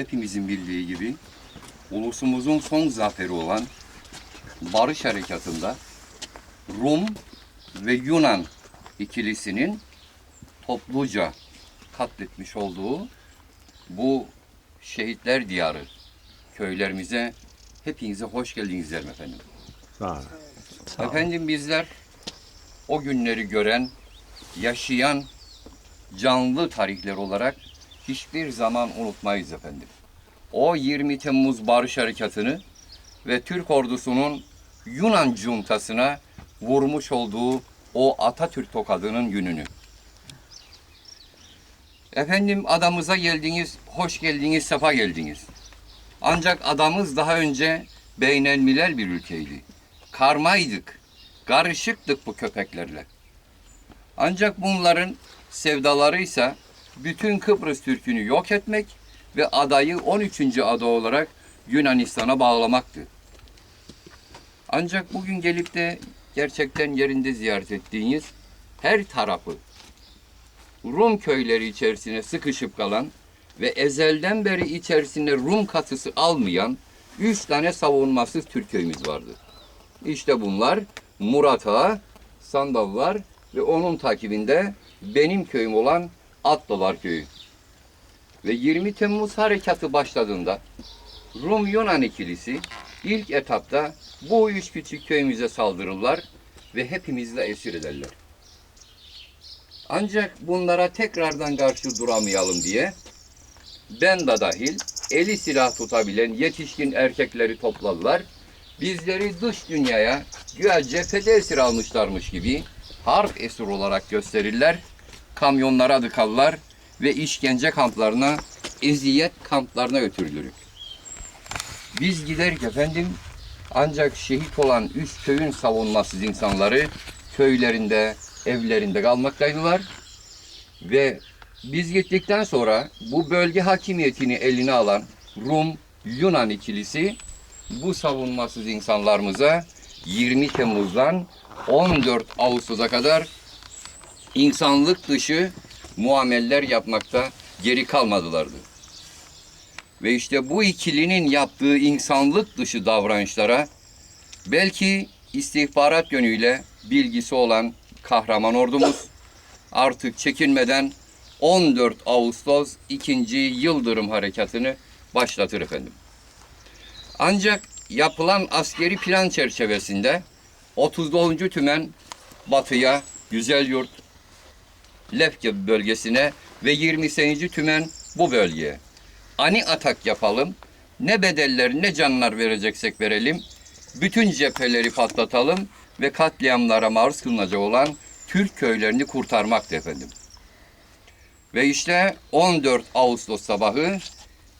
hepimizin bildiği gibi ulusumuzun son zaferi olan Barış Harekatı'nda Rum ve Yunan ikilisinin topluca katletmiş olduğu bu şehitler diyarı köylerimize hepinize hoş geldiniz derim efendim. Sağ olun. Efendim bizler o günleri gören, yaşayan canlı tarihler olarak hiçbir zaman unutmayız efendim. O 20 Temmuz Barış Harekatı'nı ve Türk ordusunun Yunan cuntasına vurmuş olduğu o Atatürk tokadının gününü. Efendim adamıza geldiniz, hoş geldiniz, sefa geldiniz. Ancak adamız daha önce beynelmilel bir ülkeydi. Karmaydık, karışıktık bu köpeklerle. Ancak bunların sevdaları ise bütün Kıbrıs Türk'ünü yok etmek ve adayı 13. ada olarak Yunanistan'a bağlamaktı. Ancak bugün gelip de gerçekten yerinde ziyaret ettiğiniz her tarafı Rum köyleri içerisine sıkışıp kalan ve ezelden beri içerisinde Rum katısı almayan üç tane savunmasız Türk köyümüz vardı. İşte bunlar Murat Ağa, Sandallar ve onun takibinde benim köyüm olan Atlılar Köyü. Ve 20 Temmuz harekatı başladığında Rum Yunan ikilisi ilk etapta bu üç küçük köyümüze saldırırlar ve hepimizle esir ederler. Ancak bunlara tekrardan karşı duramayalım diye ben de dahil eli silah tutabilen yetişkin erkekleri topladılar. Bizleri dış dünyaya güya cephede esir almışlarmış gibi harp esir olarak gösterirler. Kamyonlara dıkarlar ve işkence kamplarına, eziyet kamplarına götürülürük. Biz giderek efendim ancak şehit olan üç köyün savunmasız insanları köylerinde, evlerinde kalmaktaydılar. Ve biz gittikten sonra bu bölge hakimiyetini eline alan Rum Yunan ikilisi bu savunmasız insanlarımıza 20 Temmuz'dan 14 Ağustos'a kadar insanlık dışı muameller yapmakta geri kalmadılardı. Ve işte bu ikilinin yaptığı insanlık dışı davranışlara belki istihbarat yönüyle bilgisi olan kahraman ordumuz artık çekinmeden 14 Ağustos 2. Yıldırım Harekatı'nı başlatır efendim. Ancak yapılan askeri plan çerçevesinde 39. Tümen batıya Güzelyurt, Lefke bölgesine ve 28. Tümen bu bölgeye. Ani atak yapalım. Ne bedeller ne canlar vereceksek verelim. Bütün cepheleri patlatalım ve katliamlara maruz kılınacak olan Türk köylerini kurtarmaktı efendim. Ve işte 14 Ağustos sabahı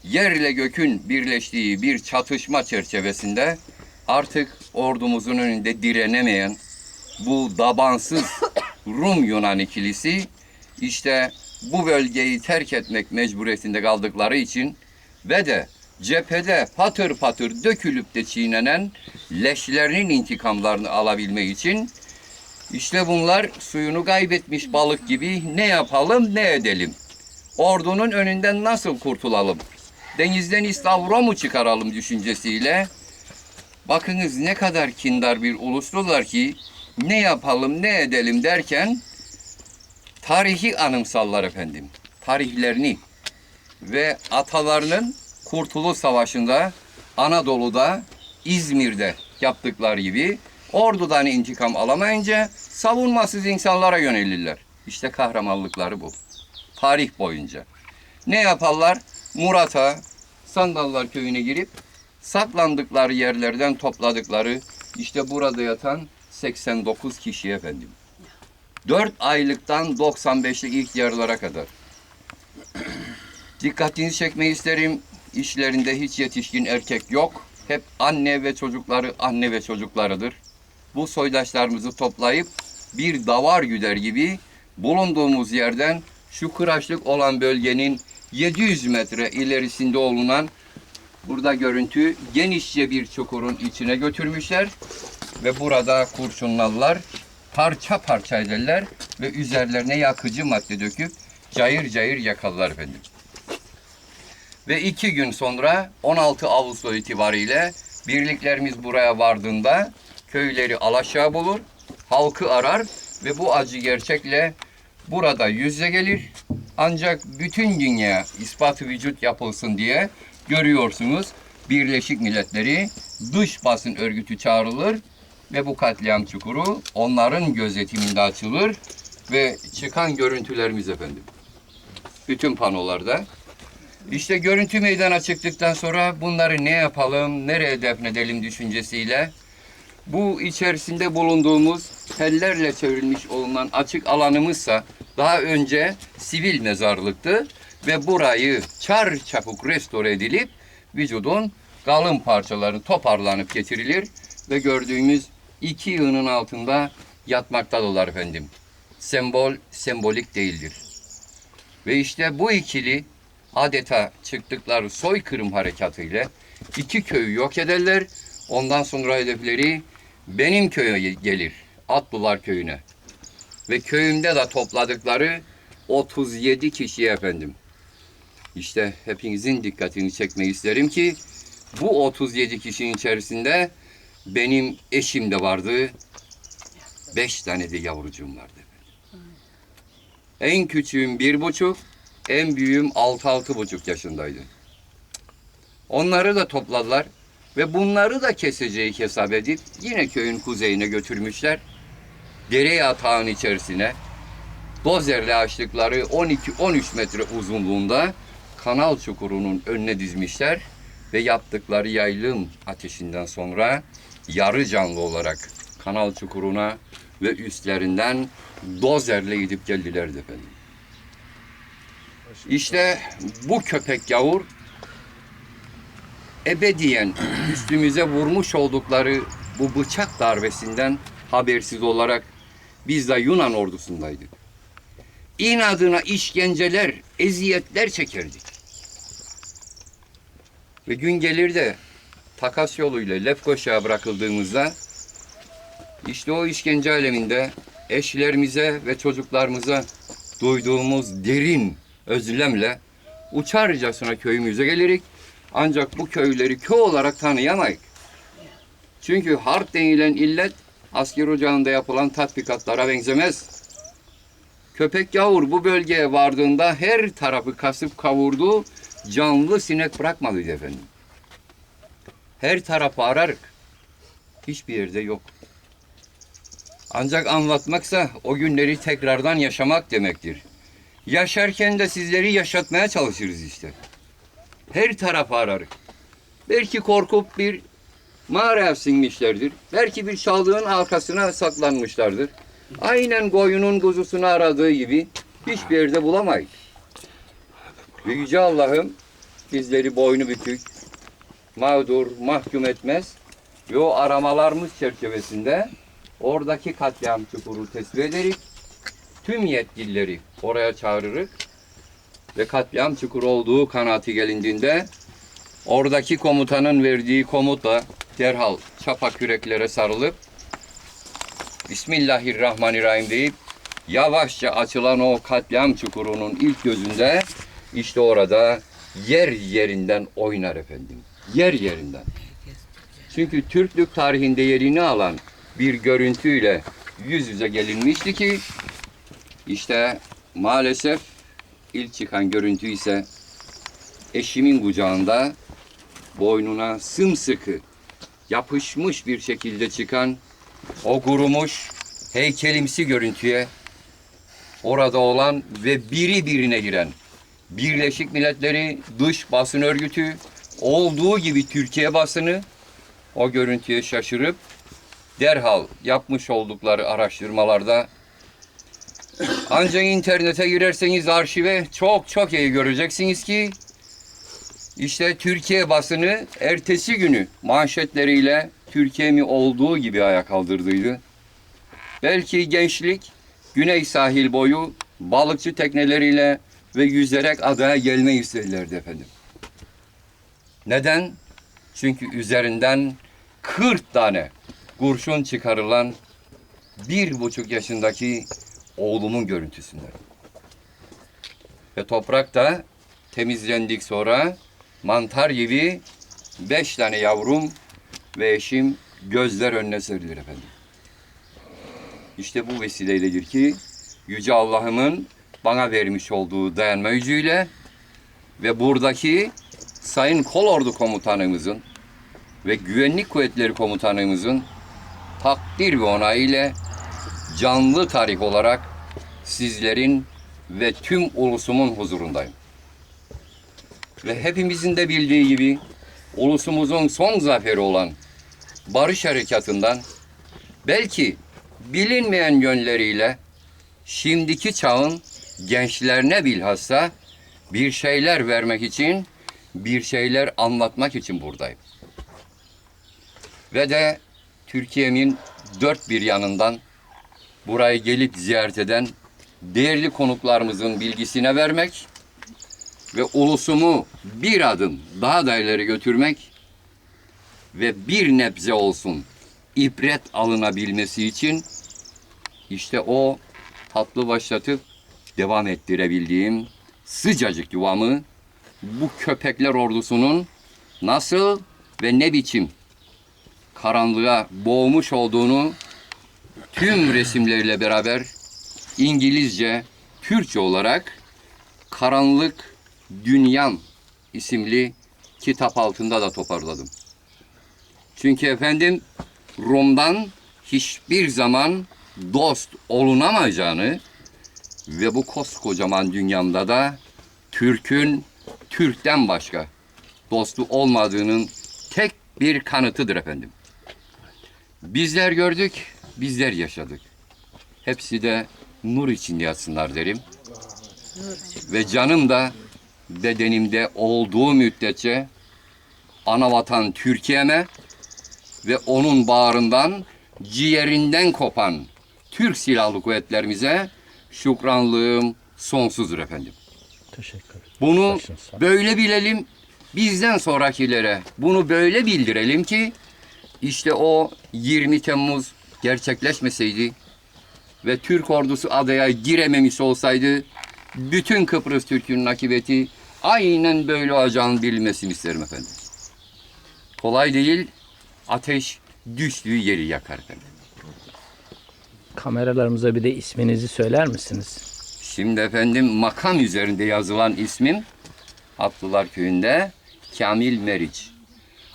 yerle gökün birleştiği bir çatışma çerçevesinde artık ordumuzun önünde direnemeyen bu dabansız Rum Yunan ikilisi işte bu bölgeyi terk etmek mecburiyetinde kaldıkları için ve de cephede patır patır dökülüp de çiğnenen leşlerinin intikamlarını alabilmek için işte bunlar suyunu kaybetmiş balık gibi ne yapalım ne edelim. Ordunun önünden nasıl kurtulalım? Denizden istavro mu çıkaralım düşüncesiyle bakınız ne kadar kindar bir uluslular ki ne yapalım ne edelim derken tarihi anımsallar efendim. Tarihlerini ve atalarının Kurtuluş Savaşı'nda Anadolu'da İzmir'de yaptıkları gibi ordudan intikam alamayınca savunmasız insanlara yönelirler. İşte kahramanlıkları bu. Tarih boyunca. Ne yaparlar? Murat'a, Sandallar köyüne girip saklandıkları yerlerden topladıkları işte burada yatan 89 kişi efendim. 4 aylıktan 95'lik ihtiyarlara kadar. Dikkatinizi çekmeyi isterim. İşlerinde hiç yetişkin erkek yok. Hep anne ve çocukları anne ve çocuklarıdır. Bu soydaşlarımızı toplayıp bir davar güder gibi bulunduğumuz yerden şu kıraçlık olan bölgenin 700 metre ilerisinde olunan burada görüntü genişçe bir çukurun içine götürmüşler ve burada kurşunlarlar parça parça ederler ve üzerlerine yakıcı madde döküp cayır cayır yakarlar efendim. Ve iki gün sonra 16 Ağustos itibariyle birliklerimiz buraya vardığında köyleri alaşağı bulur, halkı arar ve bu acı gerçekle burada yüze gelir. Ancak bütün dünya ispatı vücut yapılsın diye görüyorsunuz Birleşik Milletleri dış basın örgütü çağrılır ve bu katliam çukuru onların gözetiminde açılır ve çıkan görüntülerimiz efendim. Bütün panolarda. İşte görüntü meydana çıktıktan sonra bunları ne yapalım, nereye defnedelim düşüncesiyle bu içerisinde bulunduğumuz tellerle çevrilmiş olunan açık alanımızsa daha önce sivil mezarlıktı ve burayı çar çapuk restore edilip vücudun kalın parçaları toparlanıp getirilir ve gördüğümüz iki yığının altında yatmaktadılar efendim. Sembol sembolik değildir. Ve işte bu ikili adeta çıktıkları soykırım harekatıyla iki köyü yok ederler. Ondan sonra hedefleri benim köye gelir. Atlılar köyüne. Ve köyümde de topladıkları 37 kişi efendim. İşte hepinizin dikkatini çekmek isterim ki bu 37 kişinin içerisinde benim eşim de vardı. Beş tane de yavrucuğum vardı. En küçüğüm bir buçuk, en büyüğüm altı altı buçuk yaşındaydı. Onları da topladılar ve bunları da keseceği hesap edip yine köyün kuzeyine götürmüşler. Dere yatağın içerisine dozerle açtıkları 12-13 metre uzunluğunda kanal çukurunun önüne dizmişler ve yaptıkları yaylım ateşinden sonra yarı canlı olarak kanal çukuruna ve üstlerinden dozerle gidip geldilerdi efendim. İşte bu köpek yavur ebediyen üstümüze vurmuş oldukları bu bıçak darbesinden habersiz olarak biz de Yunan ordusundaydık. İnadına işkenceler, eziyetler çekerdik. Ve gün gelir de takas yoluyla Lefkoşa'ya bırakıldığımızda işte o işkence aleminde eşlerimize ve çocuklarımıza duyduğumuz derin özlemle uçarcasına köyümüze gelirik. Ancak bu köyleri köy olarak tanıyamayız. Çünkü harp denilen illet asker ocağında yapılan tatbikatlara benzemez. Köpek yavur bu bölgeye vardığında her tarafı kasıp kavurdu, canlı sinek bırakmadı efendim. Her tarafı ararık. Hiçbir yerde yok. Ancak anlatmaksa o günleri tekrardan yaşamak demektir. Yaşarken de sizleri yaşatmaya çalışırız işte. Her tarafı ararık. Belki korkup bir mağaraya sinmişlerdir. Belki bir çaldığın arkasına saklanmışlardır. Aynen koyunun kuzusunu aradığı gibi hiçbir yerde bulamayız. Ve Yüce Allah'ım bizleri boynu bükük, mağdur, mahkum etmez. Ve o aramalarımız çerçevesinde oradaki katliam çukuru tespit ederek tüm yetkilileri oraya çağırırık ve katliam çukuru olduğu kanaati gelindiğinde oradaki komutanın verdiği komutla derhal çapa küreklere sarılıp Bismillahirrahmanirrahim deyip yavaşça açılan o katliam çukurunun ilk gözünde işte orada yer yerinden oynar efendim. Yer yerinden. Çünkü Türklük tarihinde yerini alan bir görüntüyle yüz yüze gelinmişti ki işte maalesef ilk çıkan görüntü ise eşimin kucağında boynuna sımsıkı yapışmış bir şekilde çıkan o kurumuş heykelimsi görüntüye orada olan ve biri birine giren Birleşik Milletleri Dış Basın Örgütü olduğu gibi Türkiye basını o görüntüye şaşırıp derhal yapmış oldukları araştırmalarda ancak internete girerseniz arşive çok çok iyi göreceksiniz ki işte Türkiye basını ertesi günü manşetleriyle Türkiye mi olduğu gibi ayağa kaldırdıydı. Belki gençlik güney sahil boyu balıkçı tekneleriyle ve yüzerek adaya gelmeyi istedilerdi efendim. Neden? Çünkü üzerinden 40 tane kurşun çıkarılan bir buçuk yaşındaki oğlumun görüntüsünden. Ve toprak da temizlendik sonra mantar gibi beş tane yavrum ve eşim gözler önüne serilir efendim. İşte bu vesileyledir ki Yüce Allah'ımın bana vermiş olduğu dayanma gücüyle ve buradaki Sayın Kolordu Komutanımızın ve Güvenlik Kuvvetleri Komutanımızın takdir ve onayıyla canlı tarih olarak sizlerin ve tüm ulusumun huzurundayım. Ve hepimizin de bildiği gibi ulusumuzun son zaferi olan Barış Harekatı'ndan belki bilinmeyen yönleriyle şimdiki çağın gençlerine bilhassa bir şeyler vermek için, bir şeyler anlatmak için buradayım. Ve de Türkiye'min dört bir yanından burayı gelip ziyaret eden değerli konuklarımızın bilgisine vermek ve ulusumu bir adım daha da ileri götürmek ve bir nebze olsun ibret alınabilmesi için işte o tatlı başlatıp devam ettirebildiğim sıcacık yuvamı bu köpekler ordusunun nasıl ve ne biçim karanlığa boğmuş olduğunu tüm resimleriyle beraber İngilizce, Türkçe olarak Karanlık Dünyam isimli kitap altında da toparladım. Çünkü efendim Rom'dan hiçbir zaman dost olunamayacağını ve bu koskocaman dünyamda da Türk'ün Türk'ten başka dostu olmadığının tek bir kanıtıdır efendim. Bizler gördük, bizler yaşadık. Hepsi de nur içinde yatsınlar derim. Ve canım da bedenimde olduğu müddetçe ana vatan Türkiye'me ve onun bağrından ciğerinden kopan Türk Silahlı Kuvvetlerimize şükranlığım sonsuzdur efendim. Teşekkür ederim. Bunu Başın sağ olsun. böyle bilelim. Bizden sonrakilere bunu böyle bildirelim ki işte o 20 Temmuz gerçekleşmeseydi ve Türk ordusu adaya girememiş olsaydı bütün Kıbrıs Türk'ünün akıbeti aynen böyle olacağını bilinmesini isterim efendim. Kolay değil. Ateş düştüğü yeri yakar efendim. Kameralarımıza bir de isminizi söyler misiniz? Şimdi efendim makam üzerinde yazılan ismim Atlılar Köyü'nde Kamil Meriç.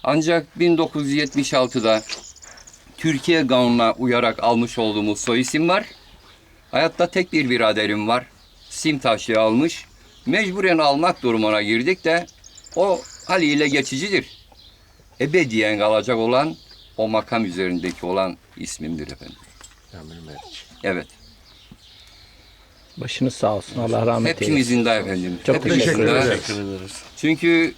Ancak 1976'da Türkiye kanununa uyarak almış olduğumuz soy isim var. Hayatta tek bir biraderim var. Simtaş'ı almış. Mecburen almak durumuna girdik de o haliyle geçicidir. Ebediyen kalacak olan o makam üzerindeki olan ismimdir efendim. Evet. Başınız sağ olsun. Allah rahmet eylesin. Hepimizin de efendim. Çok Hepimizin teşekkür de. ederiz. Teşekkür ederiz. Çünkü